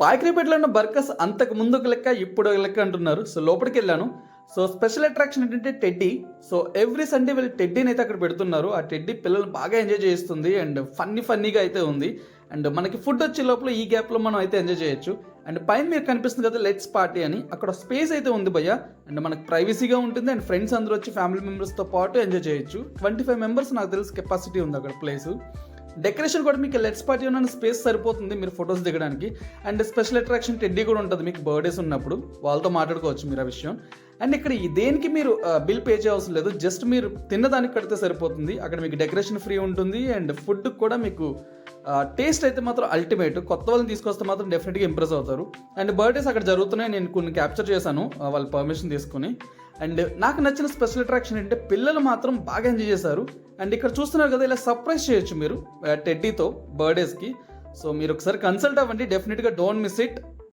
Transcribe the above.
పాకిరిపేటలో ఉన్న బర్కస్ అంతకు ముందు ఒక లెక్క ఇప్పుడు లెక్క అంటున్నారు. సో లోపలికి వెళ్ళాను. సో స్పెషల్ అట్రాక్షన్ ఏంటంటే టెడ్డీ. సో ఎవ్రీ సండే వీళ్ళు టెడ్డీని అయితే అక్కడ పెడుతున్నారు. ఆ టెడ్డీ పిల్లలు బాగా ఎంజాయ్ చేస్తుంది. అండ్ ఫన్నీ ఫన్నీగా అయితే ఉంది. అండ్ మనకి ఫుడ్ వచ్చే లోపల ఈ గ్యాప్లో మనం అయితే ఎంజాయ్ చేయొచ్చు. అండ్ పైన మీరు కనిపిస్తుంది కదా లెట్స్ పార్టీ అని. అక్కడ స్పేస్ అయితే ఉంది భయ్య. అండ్ మనకి ప్రైవసీగా ఉంటుంది. అండ్ ఫ్రెండ్స్ అందరూ వచ్చి ఫ్యామిలీ మెంబర్స్తో పాటు ఎంజాయ్ చేయొచ్చు. ట్వంటీ ఫైవ్ మెంబర్స్ నాకు తెలిసి కెపాసిటీ ఉంది అక్కడ ప్లేస్. డెకరేషన్ కూడా మీకు లెట్స్ పార్టీ ఉన్న స్పేస్ సరిపోతుంది మీరు ఫొటోస్ దిగడానికి. అండ్ స్పెషల్ అట్రాక్షన్ టెడ్డీ కూడా ఉంటుంది మీకు బర్త్డేస్ ఉన్నప్పుడు. వాళ్ళతో మాట్లాడుకోవచ్చు మీరు ఆ విషయం. అండ్ ఇక్కడ దేనికి మీరు బిల్ పే చేయవలసిన లేదు. జస్ట్ మీరు తిన్నదానికి కడితే సరిపోతుంది. అక్కడ మీకు డెకరేషన్ ఫ్రీ ఉంటుంది. అండ్ ఫుడ్ కూడా మీకు టేస్ట్ అయితే మాత్రం అల్టిమేట్. కొత్త వాళ్ళని తీసుకొస్తే మాత్రం డెఫినెట్గా ఇంప్రెస్ అవుతారు. అండ్ బర్త్డేస్ అక్కడ జరుగుతున్నాయి. నేను కొన్ని క్యాప్చర్ చేశాను. వాళ్ళ పర్మిషన్ తీసుకుని. అండ్ నాకు నచ్చిన స్పెషల్ అట్రాక్షన్ అంటే పిల్లలు మాత్రం బాగా ఎంజాయ్ చేశారు. అండ్ ఇక్కడ చూస్తున్నారు కదా ఇలా సర్ప్రైజ్ చేయొచ్చు మీరు టెడ్డీతో బర్త్డేస్కి సో మీరు ఒకసారి కన్సల్ట్ అవ్వండి డెఫినెట్గా డోంట్ మిస్ ఇట్